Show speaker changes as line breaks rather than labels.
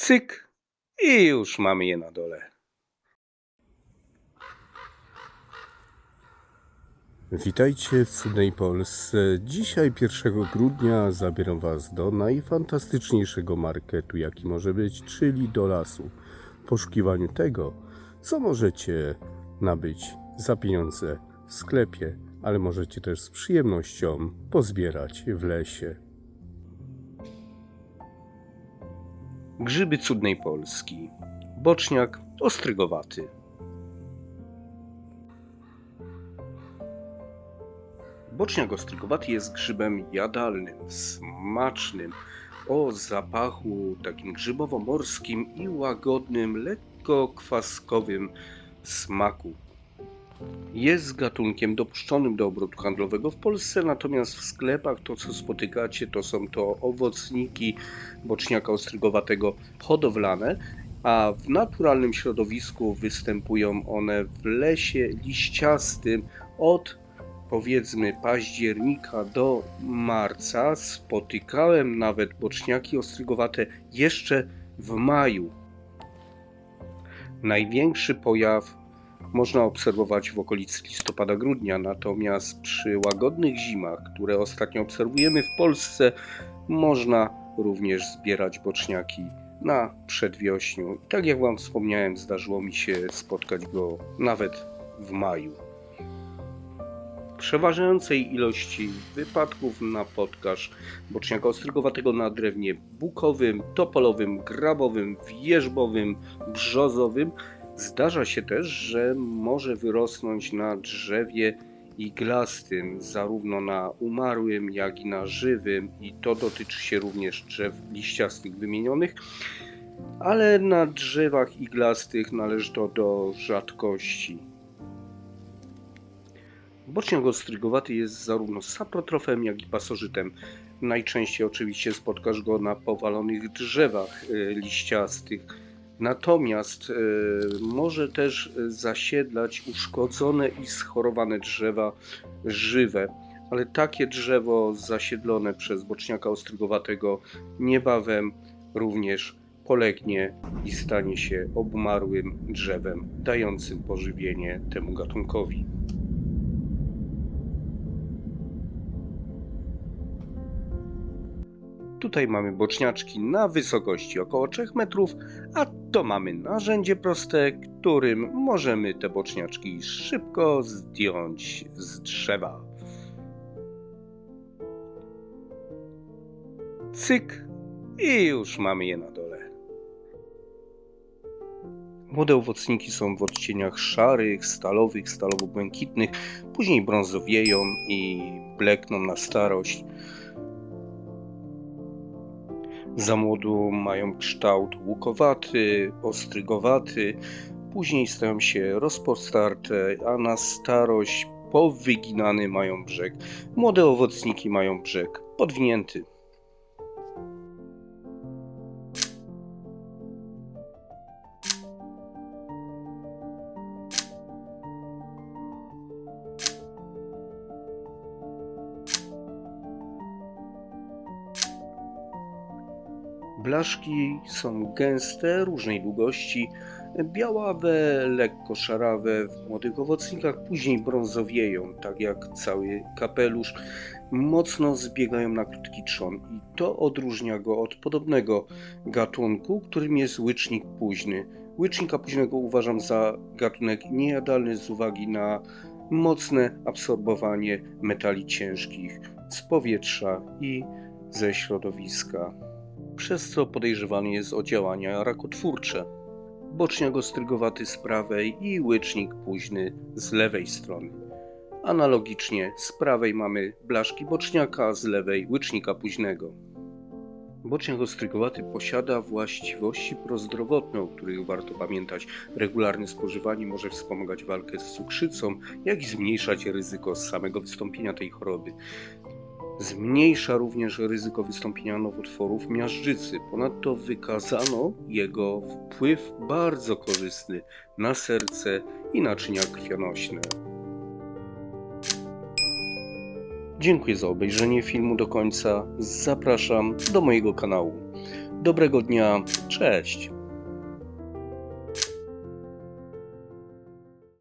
Cyk i już mamy je na dole. Witajcie w cudnej Polsce. Dzisiaj 1 grudnia zabieram Was do najfantastyczniejszego marketu, jaki może być, czyli do lasu. W poszukiwaniu tego, co możecie nabyć za pieniądze w sklepie, ale możecie też z przyjemnością pozbierać w lesie. Grzyby cudnej Polski. Boczniak ostrygowaty. Boczniak ostrygowaty jest grzybem jadalnym, smacznym, o zapachu takim grzybowo-morskim i łagodnym, lekko kwaskowym smaku. Jest gatunkiem dopuszczonym do obrotu handlowego w Polsce, natomiast w sklepach to, co spotykacie, to są to owocniki boczniaka ostrygowatego hodowlane, a w naturalnym środowisku występują one w lesie liściastym od powiedzmy października do marca. Spotykałem nawet boczniaki ostrygowate jeszcze w maju. Największy pojaw można obserwować w okolicy listopada-grudnia, natomiast przy łagodnych zimach, które ostatnio obserwujemy w Polsce, można również zbierać boczniaki na przedwiośniu. I tak jak Wam wspomniałem, zdarzyło mi się spotkać go nawet w maju. Przeważającej ilości wypadków napotkasz boczniaka ostrygowatego na drewnie bukowym, topolowym, grabowym, wierzbowym, brzozowym. Zdarza się też, że może wyrosnąć na drzewie iglastym, zarówno na umarłym, jak i na żywym, i to dotyczy się również drzew liściastych wymienionych, ale na drzewach iglastych należy to do rzadkości. Boczniak ostrygowaty jest zarówno saprotrofem, jak i pasożytem. Najczęściej oczywiście spotkasz go na powalonych drzewach e, liściastych. Natomiast e, może też zasiedlać uszkodzone i schorowane drzewa żywe. Ale takie drzewo zasiedlone przez boczniaka ostrygowatego niebawem również polegnie i stanie się obmarłym drzewem, dającym pożywienie temu gatunkowi. Tutaj mamy boczniaczki na wysokości około 3 metrów, a to mamy narzędzie proste, którym możemy te boczniaczki szybko zdjąć z drzewa. Cyk i już mamy je na dole. Młode owocniki są w odcieniach szarych, stalowych, stalowo-błękitnych, później brązowieją i blekną na starość. Za młodu mają kształt łukowaty, ostrygowaty, później stają się rozpostarte, a na starość powyginany mają brzeg. Młode owocniki mają brzeg podwinięty. Blaszki są gęste, różnej długości, białawe, lekko szarawe w młodych owocnikach, później brązowieją, tak jak cały kapelusz, mocno zbiegają na krótki trzon i to odróżnia go od podobnego gatunku, którym jest łycznik późny. Łycznika późnego uważam za gatunek niejadalny z uwagi na mocne absorbowanie metali ciężkich z powietrza i ze środowiska przez co podejrzewany jest o działania rakotwórcze. Boczniak ostrygowaty z prawej i łycznik późny z lewej strony. Analogicznie z prawej mamy blaszki boczniaka, z lewej łycznika późnego. Boczniak ostrygowaty posiada właściwości prozdrowotne, o których warto pamiętać. Regularne spożywanie może wspomagać walkę z cukrzycą, jak i zmniejszać ryzyko samego wystąpienia tej choroby. Zmniejsza również ryzyko wystąpienia nowotworów miażdżycy. Ponadto wykazano jego wpływ bardzo korzystny na serce i naczynia krwionośne. Dziękuję za obejrzenie filmu do końca. Zapraszam do mojego kanału. Dobrego dnia, cześć.